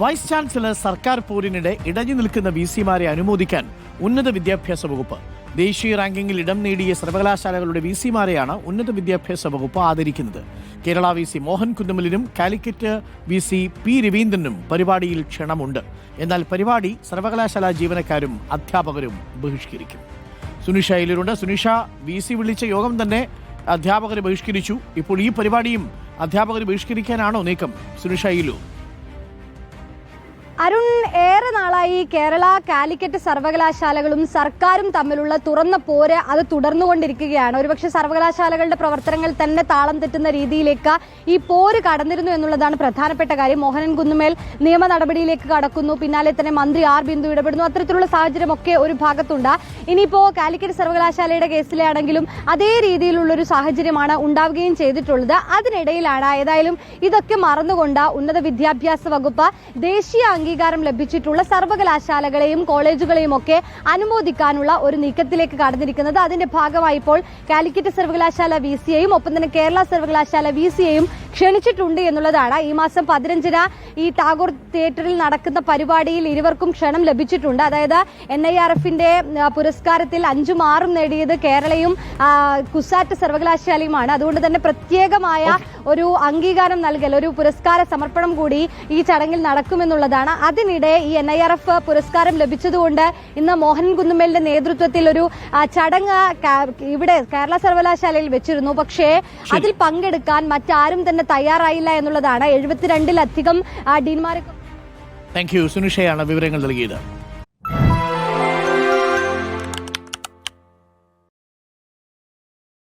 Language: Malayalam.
വൈസ് ചാൻസലർ സർക്കാർ പോരിനിടെ ഇടഞ്ഞു നിൽക്കുന്ന വി സിമാരെ അനുമോദിക്കാൻ ഉന്നത വിദ്യാഭ്യാസ വകുപ്പ്. ദേശീയ റാങ്കിങ്ങിൽ ഇടം നേടിയ സർവകലാശാലകളുടെ വി സിമാരെയാണ് ഉന്നത വിദ്യാഭ്യാസ വകുപ്പ് ആദരിക്കുന്നത്. കേരള വി സി മോഹൻ കുന്നുമലിനും കാലിക്കറ്റ് വി സി പി രവീന്ദ്രനും പരിപാടിയിൽ ക്ഷണമുണ്ട്. എന്നാൽ പരിപാടി സർവകലാശാല ജീവനക്കാരും അധ്യാപകരും ബഹിഷ്കരിക്കും. സുനിഷ അയിലൂരുണ്ട് സുനിഷ വി സി വിളിച്ച യോഗം തന്നെ അധ്യാപകരെ ബഹിഷ്കരിച്ചു. ഇപ്പോൾ ഈ പരിപാടിയും അധ്യാപകർ ബഹിഷ്കരിക്കാനാണോ നീക്കം? സുനിഷ അയിലൂർ അരുൺ ഏറെ നാളായി കേരള കാലിക്കറ്റ് സർവകലാശാലകളും സർക്കാരും തമ്മിലുള്ള തുറന്ന പോര് അത് തുടർന്നുകൊണ്ടിരിക്കുകയാണ്. ഒരുപക്ഷെ സർവകലാശാലകളുടെ പ്രവർത്തനങ്ങൾ തന്നെ താളം തെറ്റുന്ന രീതിയിലേക്ക് ഈ പോര് കടന്നിരുന്നു എന്നുള്ളതാണ് പ്രധാനപ്പെട്ട കാര്യം. മോഹനൻ കുന്നുമേൽ നിയമ നടപടിയിലേക്ക് കടക്കുന്നു. പിന്നാലെ തന്നെ മന്ത്രി ആർ ബിന്ദു ഇടപെടുന്നു. അത്തരത്തിലുള്ള സാഹചര്യമൊക്കെ ഒരു ഭാഗത്തുണ്ട്. ഇനിയിപ്പോ കാലിക്കറ്റ് സർവകലാശാലയുടെ കേസിലാണെങ്കിലും അതേ രീതിയിലുള്ള ഒരു സാഹചര്യമാണ് ഉണ്ടാവുകയും ചെയ്തിട്ടുള്ളത്. അതിനിടയിലാണ് ഏതായാലും ഇതൊക്കെ മറന്നുകൊണ്ട് ഉന്നത വിദ്യാഭ്യാസ വകുപ്പ് ദേശീയ അംഗീകാരം ലഭിച്ചിട്ടുള്ള സർവകലാശാലകളെയും കോളേജുകളെയും ഒക്കെ അനുമോദിക്കാനുള്ള ഒരു നീക്കത്തിലേക്ക് കടന്നിരിക്കുന്നത്. അതിന്റെ ഭാഗമായി ഇപ്പോൾ കാലിക്കറ്റ് സർവകലാശാല വി സിയെയും ഒപ്പം തന്നെ കേരള സർവകലാശാല വി സിയെയും ക്ഷണിച്ചിട്ടുണ്ട് എന്നുള്ളതാണ്. ഈ മാസം പതിനഞ്ചിന് ഈ ടാഗോർ തിയേറ്ററിൽ നടക്കുന്ന പരിപാടിയിൽ ഇരുവർക്കും ക്ഷണം ലഭിച്ചിട്ടുണ്ട്. അതായത് എൻ ഐ ആർ എഫിന്റെ പുരസ്കാരത്തിൽ അഞ്ചും ആറും നേടിയത് കേരളയും കുസാറ്റ് സർവകലാശാലയുമാണ്. അതുകൊണ്ട് തന്നെ പ്രത്യേകമായ ഒരു അംഗീകാരം നൽകൽ ഒരു പുരസ്കാര സമർപ്പണം കൂടി ഈ ചടങ്ങിൽ നടക്കുമെന്നുള്ളതാണ്. അതിനിടെ ഈ എൻ ഐ ആർ എഫ് പുരസ്കാരം ലഭിച്ചതുകൊണ്ട് ഇന്ന് മോഹൻ കുന്നുമേലിന്റെ നേതൃത്വത്തിൽ ഒരു ചടങ്ങ് ഇവിടെ കേരള സർവകലാശാലയിൽ വെച്ചിരുന്നു. പക്ഷേ അതിൽ പങ്കെടുക്കാൻ മറ്റാരും തന്നെ തയ്യാറായില്ല എന്നുള്ളതാണ്. എഴുപത്തിരണ്ടിലധികം ഡീൻമാരെ താങ്ക് യു സുനിഷയാണ് വിവരങ്ങൾ നൽകിയത്.